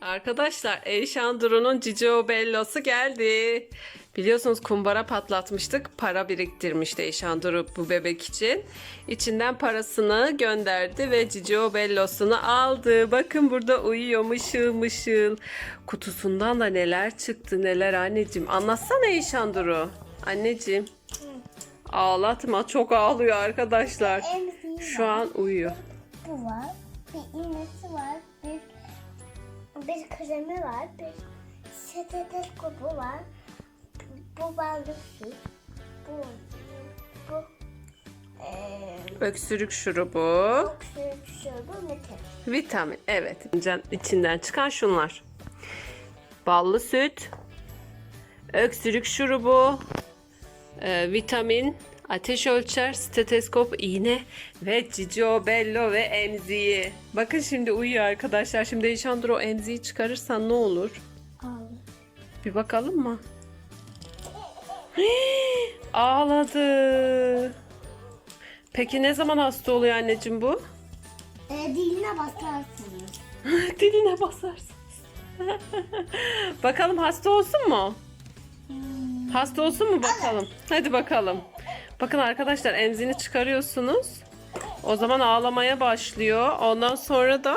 Arkadaşlar Eyşan Duru'nun Cicio Bello'su geldi. Biliyorsunuz kumbara patlatmıştık. Para biriktirmişti Eyşan Duru bu bebek için. İçinden parasını gönderdi ve Cicio Bello'sunu aldı. Bakın burada uyuyor mışıl mışıl. Kutusundan da neler çıktı neler anneciğim. Anlatsana Eyşan Duru. Anneciğim. Ağlatma çok ağlıyor arkadaşlar. Şu an uyuyor. bu var. Bir iğnesi var. Bir kremi var. Bir stetoskopu var. Bu balık süt. Bu bu eee Öksürük şurubu. öksürük şurubu metal. Vitamin evet. İçinden- İçinden çıkan şunlar. Ballı süt, öksürük şurubu, e, vitamin, ateş ölçer, steteskop, iğne ve Cicio Bello ve emziği. Bakın şimdi uyuyor arkadaşlar. Şimdi Eşandır o emziği çıkarırsan ne olur? Al. Bir bakalım mı? Hii, Ağladı. Peki ne zaman hasta oluyor anneciğim bu? E, diline basarsınız. Diline basarsınız. bakalım hasta olsun mu? Hasta olsun mu bakalım? Hadi bakalım. Bakın arkadaşlar emzini çıkarıyorsunuz. O zaman ağlamaya başlıyor. Ondan sonra da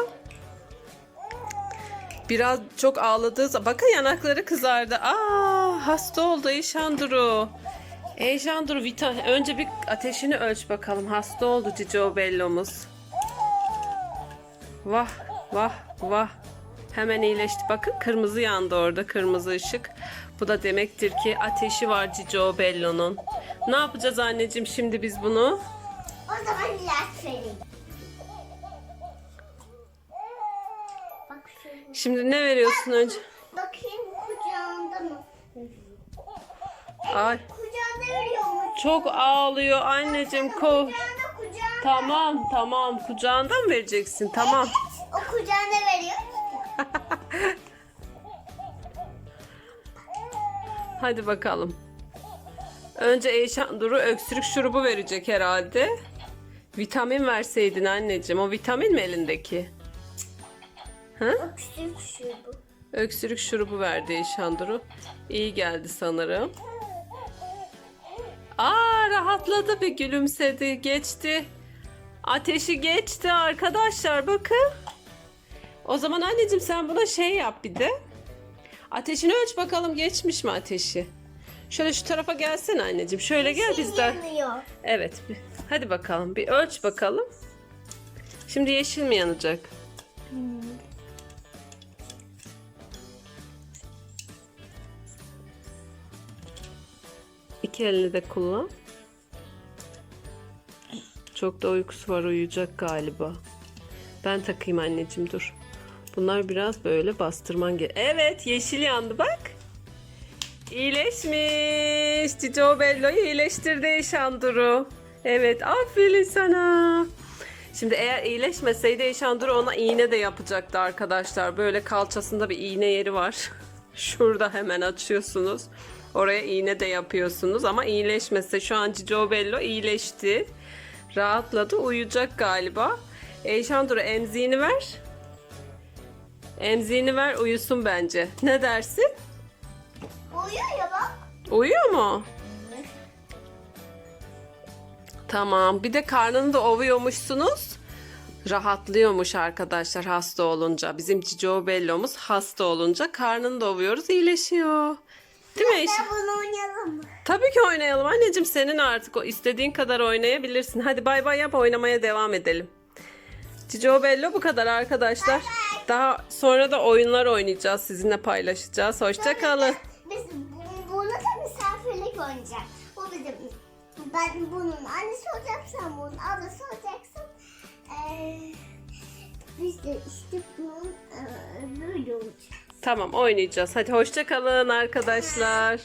biraz çok ağladığı zaman bakın yanakları kızardı. Aa hasta oldu Eyşanduru. Eyşanduru vita önce bir ateşini ölç bakalım. Hasta oldu Cicio Bello'muz. Vah vah vah. Hemen iyileşti. Bakın kırmızı yandı orada kırmızı ışık. Bu da demektir ki ateşi var Cicio Bello'nun. Ne yapacağız anneciğim şimdi biz bunu? O zaman ilaç vereyim. Bak. Şimdi ne veriyorsun önce? Bakayım kucağında mı? Ay Kucağında veriyormuş. çok ağlıyor anneciğim. Ko Kucağında kucağında. tamam tamam kucağından vereceksin tamam. O kucağında veriyor. Hadi bakalım. Önce Eyşan Duru öksürük şurubu verecek herhalde. Vitamin verseydin anneciğim. O vitamin mi elindeki? Öksürük şurubu. Öksürük şurubu verdi Eyşan Duru. İyi geldi sanırım. Aa rahatladı bir gülümsedi. Geçti. Ateşi geçti arkadaşlar bakın. O zaman anneciğim sen buna şey yap bir de. Ateşini ölç bakalım geçmiş mi ateşi? Şöyle şu tarafa gelsene anneciğim. Şöyle gel biz de. Yanıyor. Evet. bir- Hadi bakalım. Bir ölç bakalım. Şimdi yeşil mi yanacak? İki elini de kullan. Çok da uykusu var uyuyacak galiba. Ben takayım anneciğim dur. Bunlar biraz böyle bastırman gerek. Evet yeşil yandı bak. İyileşmiş. Cicio Bello'yu iyileştirdi Şanduru. Evet aferin sana. Şimdi eğer iyileşmeseydi Eşanduru ona iğne de yapacaktı arkadaşlar. Böyle kalçasında bir iğne yeri var. Şurada hemen açıyorsunuz. Oraya iğne de yapıyorsunuz ama iyileşmese şu an Cicio Bello iyileşti. Rahatladı uyuyacak galiba. Eşanduru emziğini ver. Emziğini ver uyusun bence. Ne dersin? Uyuyor ya bak. Uyuyor mu? Tamam. Bir de karnını da ovuyormuşsunuz. Rahatlıyormuş arkadaşlar hasta olunca. Bizim Cicio Bello'muz hasta olunca karnını da ovuyoruz iyileşiyor. Değil mi? Ben bunu oynayalım mı? Tabii ki oynayalım anneciğim. Senin artık o istediğin kadar oynayabilirsin. Hadi bay bay yap oynamaya devam edelim. Cicio Bello bu kadar arkadaşlar. Daha sonra da oyunlar oynayacağız. Sizinle paylaşacağız. Hoşçakalın. Bunu da misafirlik oynayacağız. Bu bizim. Ben bunun annesi olacağım, sen bunun ablası olacaksın. Ee, biz de işte bunun e, böyle olacağız. Tamam oynayacağız. Hadi hoşça kalın arkadaşlar.